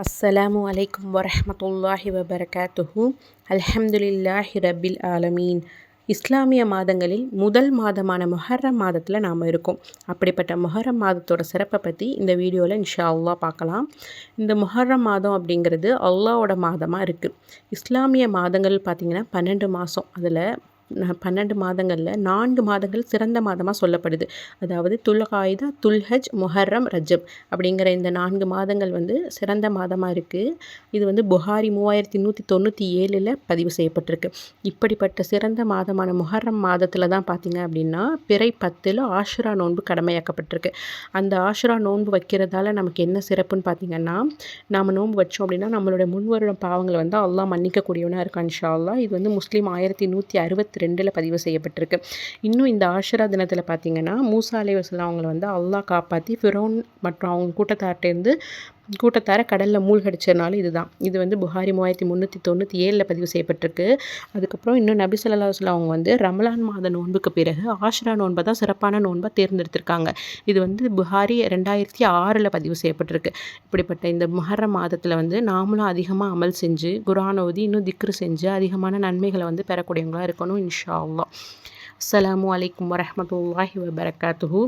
அஸ்ஸலாமு அலைக்கும் வரஹமத்துல்லாஹி வபரகாத்துஹு. அல்ஹம்துலில்லாஹி ரபில் ஆலமீன். இஸ்லாமிய மாதங்களில் முதல் மாதமான மொஹர்ரம் மாதத்தில் நாம் இருக்கோம். அப்படிப்பட்ட மொஹர்ரம் மாதத்தோட சிறப்பை பற்றி இந்த வீடியோவில் இன்ஷா அல்லா பார்க்கலாம். இந்த மொஹர்ரம் மாதம் அப்படிங்கிறது அல்லாவோட மாதமாக இருக்குது இஸ்லாமிய மாதங்கள் பார்த்திங்கன்னா பன்னெண்டு மாதம் அதில் பன்னெண்டு மாதங்களில் நான்கு மாதங்கள் சிறந்த மாதமாக சொல்லப்படுது. அதாவது துல்காயுதா துல்ஹஜ் முஹர்ரம் ரஜப் அப்படிங்கிற இந்த நான்கு மாதங்கள் வந்து சிறந்த மாதமாக இருக்குது இது வந்து புகாரி மூவாயிரத்தி நூற்றி தொண்ணூற்றி ஏழில் பதிவு செய்யப்பட்டிருக்கு. இப்படிப்பட்ட சிறந்த மாதமான முஹர்ரம் மாதத்தில் தான் பார்த்திங்க அப்படின்னா பிறை பத்தில் ஆஷுரா நோன்பு கடமையாக்கப்பட்டிருக்கு. அந்த ஆஷுரா நோன்பு வைக்கிறதால நமக்கு என்ன சிறப்புன்னு பார்த்திங்கன்னா நாம் நோன்பு வச்சோம் அப்படின்னா நம்மளோட முன்வருட பாவங்களை வந்து அல்லா மன்னிக்கக்கூடியவனாக இருக்கான் ஷா அல்லா இது வந்து முஸ்லீம் ஆயிரத்தி நூற்றி அறுபத்தி ரெண்டில் பதிவு செய்யப்பட்டிருக்கு. இன்னும் இந்த ஆஷரா தினத்தில் பார்த்தீங்கன்னா மூசா அலை வசலாம் அவங்கள வந்து அல்லாஹ் காப்பாற்றி ஃபிரோன் மற்றும் அவங்க கூட்டத்தார்ட்டேருந்து கூட்டத்தார கடலில் மூழ்கடிச்சதுனால இதுதான். இது வந்து புகாரி மூவாயிரத்தி முந்நூற்றி தொண்ணூற்றி ஏழில் பதிவு செய்யப்பட்டிருக்கு. அதுக்கப்புறம் இன்னும் நபி சொல்லா அவங்க வந்து ரமலான் மாத நோன்புக்கு பிறகு ஆஷ்ரா நோன்பை தான் சிறப்பான நோன்பாக தேர்ந்தெடுத்திருக்காங்க. இது வந்து புகாரி ரெண்டாயிரத்தி ஆறில் பதிவு செய்யப்பட்டிருக்கு. இப்படிப்பட்ட இந்த முஹர்ர மாதத்தில் வந்து நாமளும் அதிகமாக அமல் செஞ்சு குரானோதி இன்னும் திக்ரு செஞ்சு அதிகமான நன்மைகளை வந்து பெறக்கூடியவங்களாக இருக்கணும் இன்ஷா அல்லா அஸ்லாம் வலைக்கம் வரமத்துல்லாஹி வபரகாத்துஹூ.